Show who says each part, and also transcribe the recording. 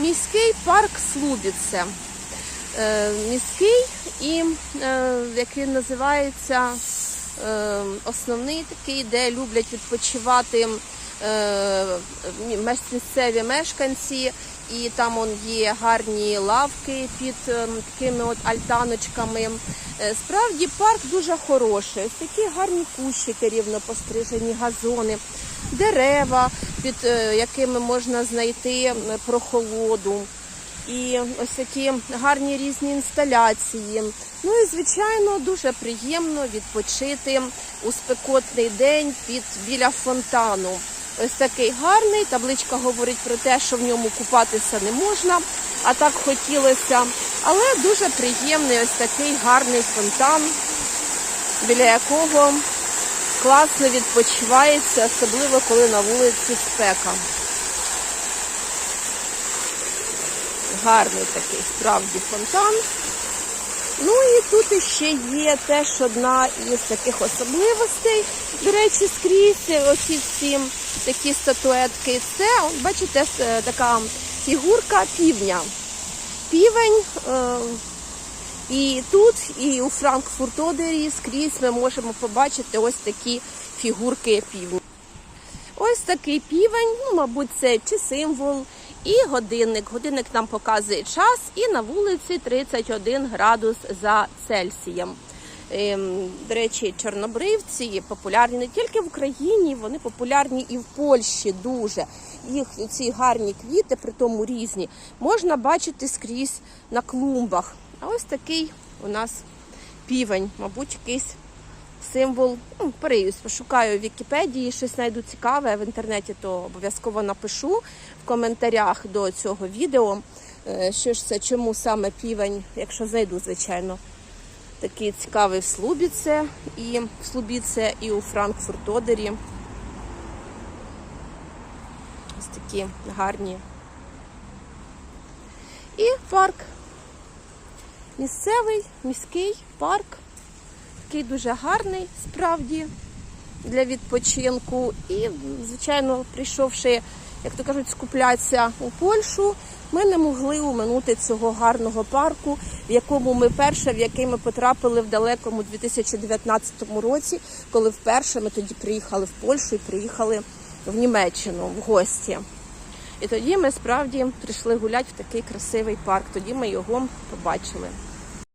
Speaker 1: міський парк Слубіце. Е, Міський і е, який називається е, основний такий, де люблять відпочивати місцеві мешканці. І там он є гарні лавки під такими от альтаночками. Справді парк дуже хороший. Такі гарні кущики рівно пострижені, газони, дерева, під е, якими можна знайти е, прохолоду. І ось такі гарні різні інсталяції. Ну і звичайно дуже приємно відпочити у спекотний день під біля фонтану. Ось такий гарний. Табличка говорить про те, що в ньому купатися не можна, а так хотілося. Але дуже приємний ось такий гарний фонтан, біля якого класно відпочивається, особливо коли на вулиці спека. Гарний такий справді фонтан. Ну і тут ще є теж одна із таких особливостей. До речі, скрізь оці всі такі статуетки. Це, бачите, така фігурка півня. Півень. Е- і тут, і у Франкфурт-Одері скрізь ми можемо побачити ось такі фігурки півня. Ось такий півень, ну, мабуть, це чи символ, і годинник. Годинник нам показує час, і на вулиці 31 градус за Цельсієм. Ем, До речі, чорнобривці популярні не тільки в Україні, вони популярні і в Польщі дуже. Їх ці гарні квіти, при тому різні, можна бачити скрізь на клумбах. А ось такий у нас півень, мабуть, якийсь символ. Ну, переюсь, пошукаю в Вікіпедії, щось знайду цікаве в інтернеті, то обов'язково напишу в коментарях до цього відео. е, Що ж це, чому саме півень, якщо знайду, звичайно. Такий цікавий в Слубіце і в Слубіце, і у Франкфурт-Одері. Ось такі гарні. І парк. Місцевий, міський парк. Такий дуже гарний, справді, для відпочинку. І, звичайно, прийшовши, як то кажуть, скуплятися у Польщу, ми не могли уминути цього гарного парку, в якому ми перше, в який ми потрапили в далекому 2019 році, коли вперше ми тоді приїхали в Польщу і приїхали в Німеччину в гості. І тоді ми справді прийшли гуляти в такий красивий парк. Тоді ми його побачили.